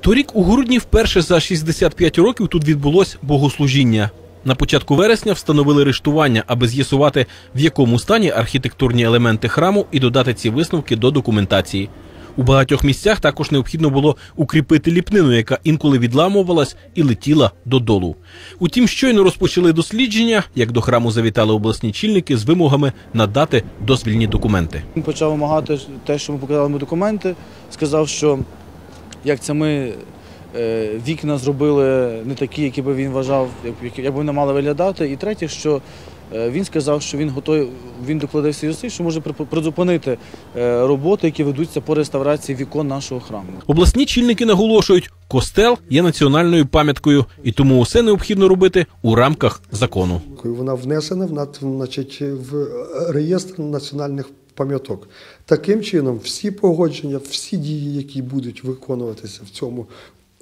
Торік у грудні вперше за 65 років тут відбулось богослужіння. На початку вересня встановили рештування, аби з'ясувати, в якому стані архітектурні елементи храму і додати ці висновки до документації. У багатьох місцях також необхідно було укріпити ліпнину, яка інколи відламувалась і летіла додолу. Утім, щойно розпочали дослідження, як до храму завітали обласні чільники з вимогами надати дозвільні документи. Він почав вимагати те, що ми показали документи. Сказав, що як це ми е, вікна зробили не такі, які би він вважав, як, би вони мали виглядати. І третє, що е, він сказав, що він готовий, він докладе всі що може призупинити е, роботи, які ведуться по реставрації вікон нашого храму. Обласні чільники наголошують, костел є національною пам'яткою, і тому усе необхідно робити у рамках закону. Вона внесена в, значить, в реєстр національних пам'яток. Таким чином, всі погодження, всі дії, які будуть виконуватися в цьому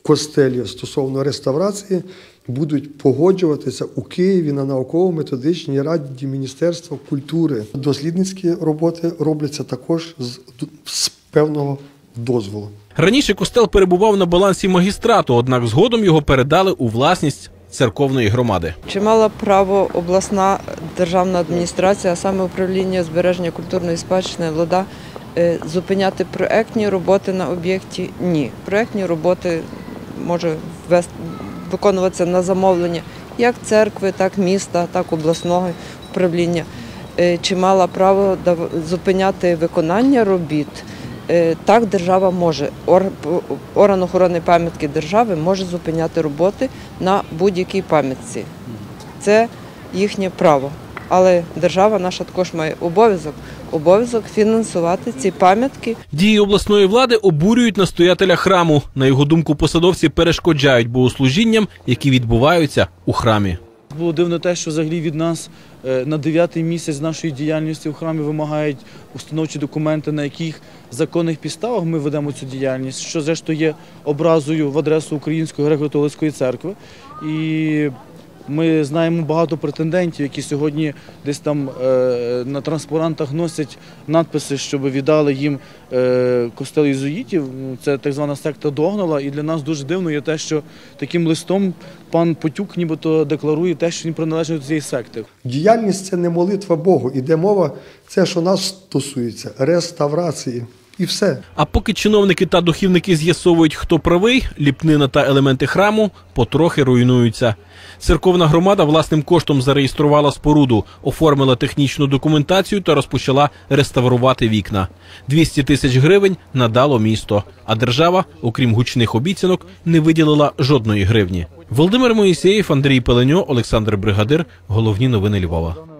костелі стосовно реставрації, будуть погоджуватися у Києві на науково-методичній раді Міністерства культури. Дослідницькі роботи робляться також з, з певного дозволу. Раніше костел перебував на балансі магістрату, однак згодом його передали у власність церковної громади. Чи мала право обласна державна адміністрація, а саме управління збереження культурної спадщини ЛОДА, е, зупиняти проектні роботи на об'єкті? Ні. Проектні роботи може вес- виконуватися на замовлення як церкви, так міста, так обласного управління. Е, Чи мала право зупиняти виконання робіт? Е, Так, держава може. Ор- Орган охорони пам'ятки держави може зупиняти роботи на будь-якій пам'ятці. Це їхнє право. Але держава наша також має обов'язок обов'язок фінансувати ці пам'ятки Дії обласної влади обурюють настоятеля храму. На його думку, посадовці перешкоджають богослужінням, які відбуваються у храмі. Було дивно те, що взагалі від нас на дев'ятий місяць нашої діяльності в храмі вимагають установчі документи, на яких законних підставах ми ведемо цю діяльність, що зрештою є образою в адресу Української греко-католицької церкви. І ми знаємо багато претендентів, які сьогодні десь там е, на транспарантах носять надписи, щоб віддали їм е, костел єзуїтів. Ну, Це так звана секта Догнала. І для нас дуже дивно є те, що таким листом пан Потюк нібито декларує те, що він приналежить до цієї секти. Діяльність це не молитва Богу. Іде мова, це що нас стосується реставрації. І все. А поки чиновники та духівники з'ясовують, хто правий, ліпнина та елементи храму потрохи руйнуються. Церковна громада власним коштом зареєструвала споруду, оформила технічну документацію та розпочала реставрувати вікна. 200 тисяч гривень надало місто. А держава, окрім гучних обіцянок, не виділила жодної гривні. Володимир Моїсеєв, Андрій Пеленьо, Олександр Бригадир. Головні новини Львова.